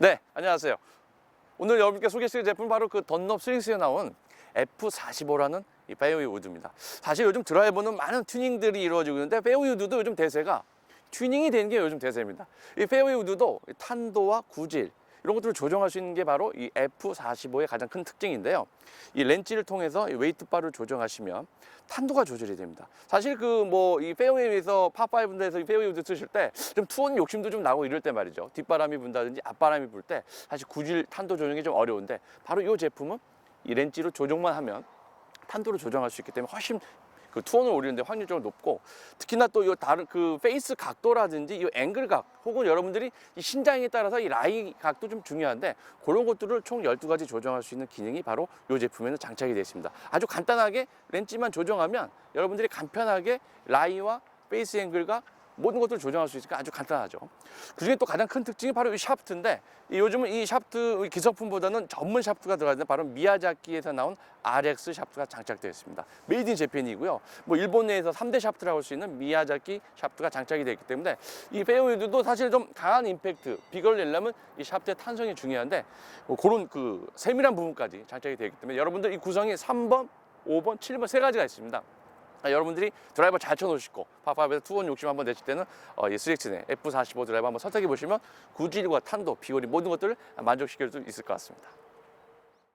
네, 안녕하세요. 오늘 여러분께 소개시킬 제품 바로 그 던럽 스윙스에 나온 F45라는 이 페어웨이 우드입니다. 사실 요즘 드라이버는 많은 튜닝들이 이루어지고 있는데 페어웨이 우드도 요즘 대세가 튜닝이 되는 게 요즘 대세입니다. 이 페어웨이 우드도 탄도와 구질 이런 것들을 조정할 수 있는 게 바로 이 F45의 가장 큰 특징인데요. 이 렌치를 통해서 이 웨이트 바를 조정하시면 탄도가 조절이 됩니다. 사실 그 뭐 이 페어웨이에서 파5인데서 이 페어웨이 우드 쓰실 때 좀 투혼 욕심도 좀 나고 이럴 때 말이죠. 뒷바람이 분다든지 앞바람이 불 때 사실 구질 탄도 조정이 좀 어려운데 바로 이 제품은 이 렌치로 조정만 하면 탄도를 조정할 수 있기 때문에 훨씬 그 투혼을 오리는데 확률적으로 높고 특히나 또 이 다른 그 페이스 각도라든지 이 앵글 각 혹은 여러분들이 이 신장에 따라서 이 라이 각도 좀 중요한데 그런 것들을 총 12가지 조정할 수 있는 기능이 바로 이 제품에는 장착이 되어 있습니다. 아주 간단하게 렌치만 조정하면 여러분들이 간편하게 라이와 페이스 앵글과 모든 것들을 조정할 수 있으니까 아주 간단하죠. 그중에 또 가장 큰 특징이 바로 이 샤프트인데 이 요즘은 이 샤프트 이 기성품보다는 전문 샤프트가 들어가는데 바로 미야자키에서 나온 RX 샤프트가 장착되어 있습니다. 메이드 인 재팬이고요. 뭐 일본 내에서 3대 샤프트라고 할 수 있는 미야자키 샤프트가 장착이 되어 있기 때문에 이 페어웨이도 사실 좀 강한 임팩트, 비거를 내려면 이 샤프트의 탄성이 중요한데 뭐 그런 그 세밀한 부분까지 장착이 되어 있기 때문에 여러분들 이 구성이 3번, 5번, 7번 세 가지가 있습니다. 아, 여러분들이 드라이버 잘 쳐놓으시고 파5에서 투원 욕심 한번 내실 때는 어, 이 3X네 F45 드라이버 한번 선택해 보시면 구질과 탄도, 비거리 모든 것들을 만족시킬 수 있을 것 같습니다.